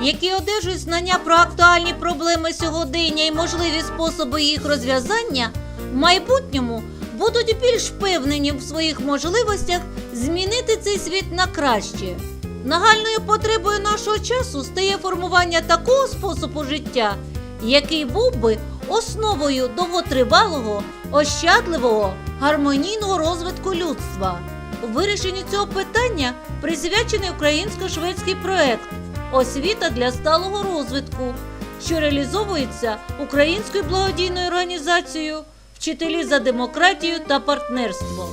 Які одержують знання про актуальні проблеми сьогодення і можливі способи їх розв'язання, в майбутньому будуть більш впевнені в своїх можливостях змінити цей світ на краще. Нагальною потребою нашого часу стає формування такого способу життя, який був би основою довготривалого, ощадливого, гармонійного розвитку людства. У вирішенні цього питання присвячений українсько-шведський проект Освіта для сталого розвитку, що реалізовується українською благодійною організацією Вчителі за демократію та партнерство.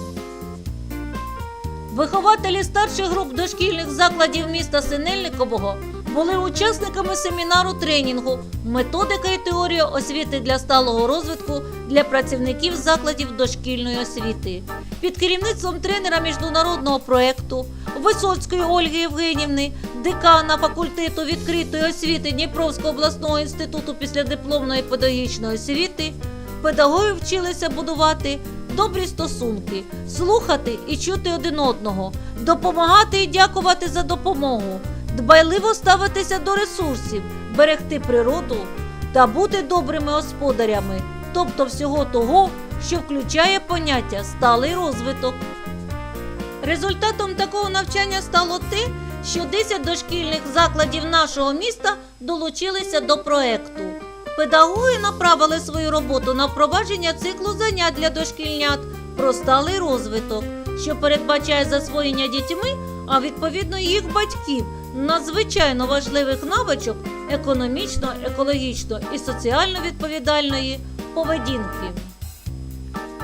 Вихователі старших груп дошкільних закладів міста Синельникового були учасниками семінару тренінгу Методика і теорія освіти для сталого розвитку для працівників закладів дошкільної освіти під керівництвом тренера міжнародного проекту Висоцької Ольги Євгенівни, декана факультету відкритої освіти Дніпровського обласного інституту післядипломної педагогічної освіти. Педагоги вчилися будувати добрі стосунки, слухати і чути один одного, допомагати і дякувати за допомогу, дбайливо ставитися до ресурсів, берегти природу та бути добрими господарями, тобто всього того, що включає поняття сталий розвиток. Результатом такого навчання стало те, що 10 дошкільних закладів нашого міста долучилися до проекту. Педагоги направили свою роботу на впровадження циклу занять для дошкільнят про сталий розвиток, що передбачає засвоєння дітьми, а відповідно їх батьків, надзвичайно важливих навичок економічно, екологічно і соціально відповідальної поведінки.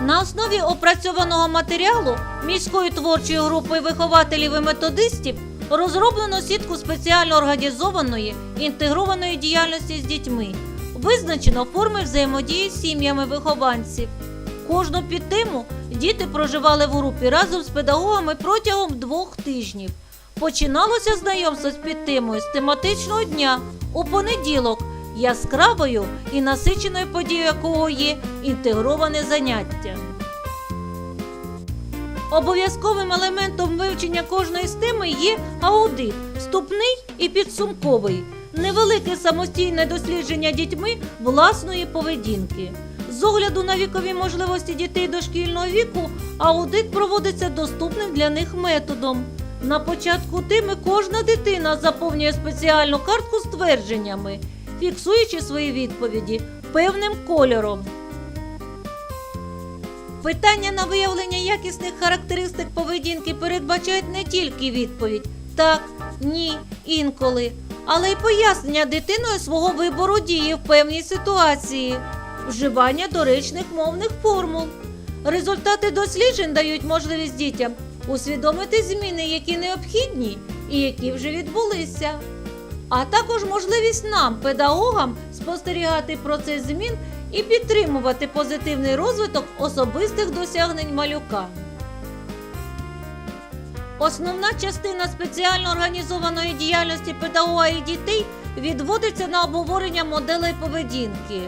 На основі опрацьованого матеріалу міської творчої групи вихователів і методистів розроблено сітку спеціально організованої інтегрованої діяльності з дітьми. Визначено форми взаємодії з сім'ями вихованців. Кожну підтему діти проживали в групі разом з педагогами протягом двох тижнів. Починалося знайомство з підтемою з тематичного дня у понеділок, яскравою і насиченою подією якого є інтегроване заняття. Обов'язковим елементом вивчення кожної з теми є аудит, вступний і підсумковий, невелике самостійне дослідження дітьми власної поведінки. З огляду на вікові можливості дітей дошкільного віку, аудит проводиться доступним для них методом. На початку теми кожна дитина заповнює спеціальну картку з твердженнями, фіксуючи свої відповіді певним кольором. Питання на виявлення якісних характеристик поведінки передбачають не тільки відповідь так, ні, інколи, але й пояснення дитиною свого вибору дії в певній ситуації, вживання доречних мовних формул. Результати досліджень дають можливість дітям усвідомити зміни, які необхідні і які вже відбулися. А також можливість нам, педагогам, спостерігати процес змін і підтримувати позитивний розвиток особистих досягнень малюка. Основна частина спеціально організованої діяльності педагога і дітей відводиться на обговорення моделей поведінки,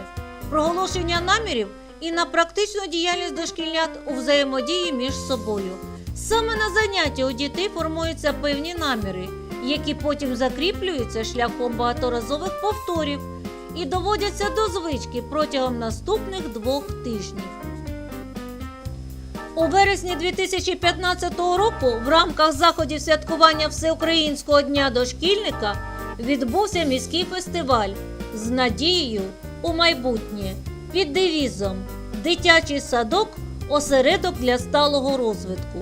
проголошення намірів і на практичну діяльність дошкільнят у взаємодії між собою. Саме на занятті у дітей формуються певні наміри, які потім закріплюються шляхом багаторазових повторів і доводяться до звички протягом наступних двох тижнів. У вересні 2015 року в рамках заходів святкування Всеукраїнського дня дошкільника відбувся міський фестиваль з надією у майбутнє під девізом Дитячий садок осередок для сталого розвитку.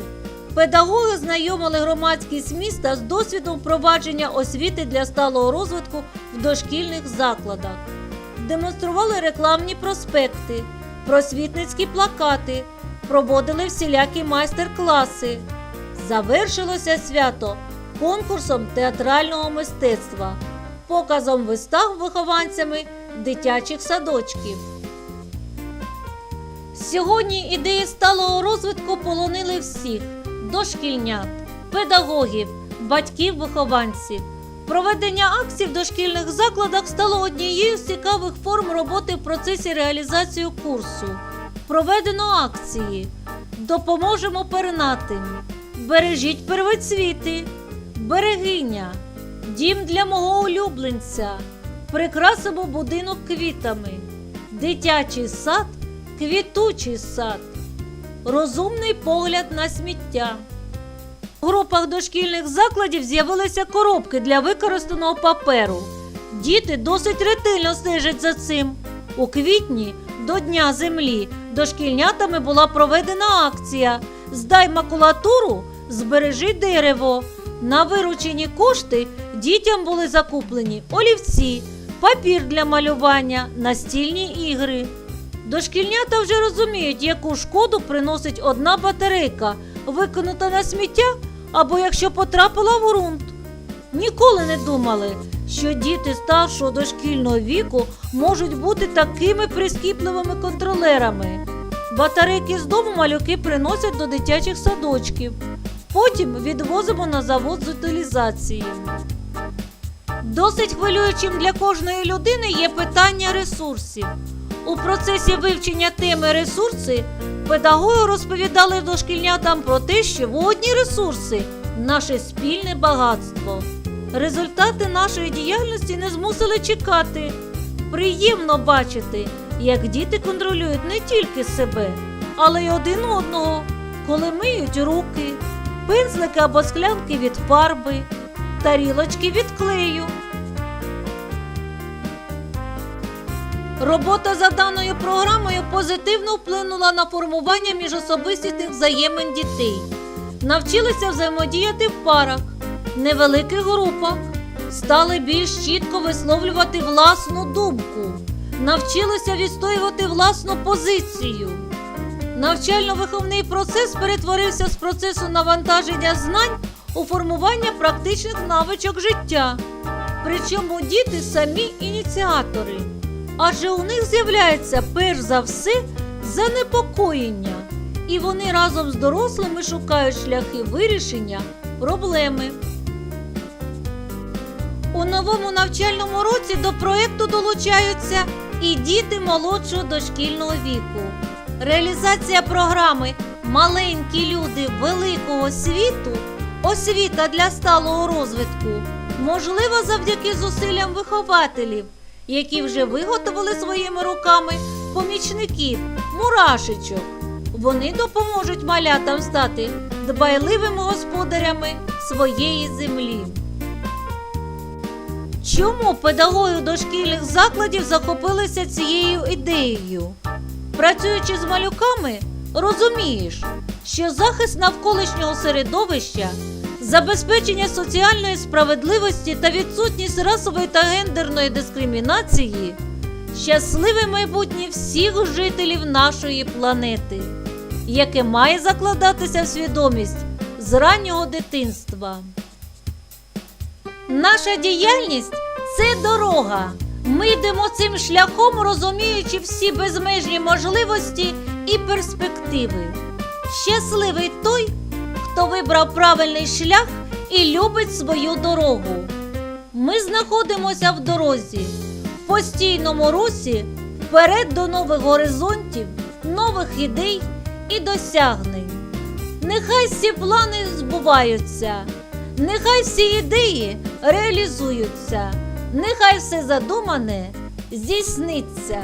Педагоги знайомили громадськість міста з досвідом впровадження освіти для сталого розвитку в дошкільних закладах, демонстрували рекламні проспекти, просвітницькі плакати, проводили всілякі майстер-класи. Завершилося свято конкурсом театрального мистецтва, показом вистав вихованцями дитячих садочків. Сьогодні ідеї сталого розвитку полонили всіх дошкільнят, педагогів, батьків-вихованців. Проведення акцій в дошкільних закладах стало однією з цікавих форм роботи в процесі реалізації курсу. Проведено акції Допоможемо пернатим, бережіть первоцвіти, берегиня, Дім для мого улюбленця. Прикрасимо будинок квітами. Дитячий сад, квітучий сад. Розумний погляд на сміття. В групах дошкільних закладів з'явилися коробки для використаного паперу. Діти досить ретельно стежать за цим. У квітні до Дня землі дошкільнятами була проведена акція Здай макулатуру, збережи дерево. На виручені кошти дітям були закуплені олівці, папір для малювання, настільні ігри. Дошкільнята вже розуміють, яку шкоду приносить одна батарейка, викинута на сміття або якщо потрапила в ґрунт. Ніколи не думали, що діти старшого дошкільного віку можуть бути такими прискіпливими контролерами. Батарейки з дому малюки приносять до дитячих садочків. Потім відвозимо на завод з утилізації. Досить хвилюючим для кожної людини є питання ресурсів. У процесі вивчення теми ресурси педагоги розповідали дошкільнятам про те, що водні ресурси наше спільне багатство. Результати нашої діяльності не змусили чекати. Приємно бачити, як діти контролюють не тільки себе, але й один одного, коли миють руки, пензлики або склянки від фарби, тарілочки від клею. Робота за даною програмою позитивно вплинула на формування міжособистих взаємин дітей. Навчилися взаємодіяти в парах, невеликих групах, стали більш чітко висловлювати власну думку, навчилися відстоювати власну позицію. Навчально-виховний процес перетворився з процесу навантаження знань у формування практичних навичок життя. Причому діти самі ініціатори адже у них з'являється перш за все занепокоєння, і вони разом з дорослими шукають шляхи вирішення проблеми. У новому навчальному році до проєкту долучаються і діти молодшого дошкільного віку. Реалізація програми Маленькі люди великого світу освіта для сталого розвитку можлива завдяки зусиллям вихователів які вже виготовили своїми руками помічників, мурашечок. Вони допоможуть малятам стати дбайливими господарями своєї землі. Чому педагоги дошкільних закладів захопилися цією ідеєю? Працюючи з малюками, розумієш, що захист навколишнього середовища Забезпечення соціальної справедливості та відсутність расової та гендерної дискримінації щасливе майбутнє всіх жителів нашої планети, яке має закладатися в свідомість з раннього дитинства. Наша діяльність це дорога. Ми йдемо цим шляхом, розуміючи всі безмежні можливості і перспективи. Щасливий той хто вибрав правильний шлях і любить свою дорогу. Ми знаходимося в дорозі, в постійному русі вперед до нових горизонтів, нових ідей і досягнень. Нехай всі плани збуваються, нехай всі ідеї реалізуються, нехай все задумане здійсниться.